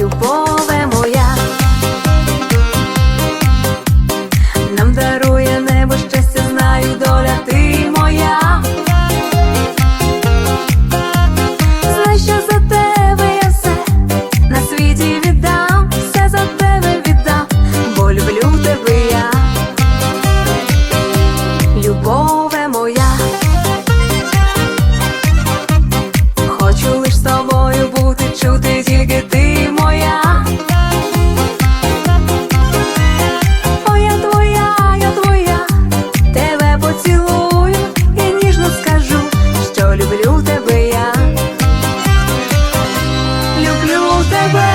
любове моя, нам дарує. люблю тебя.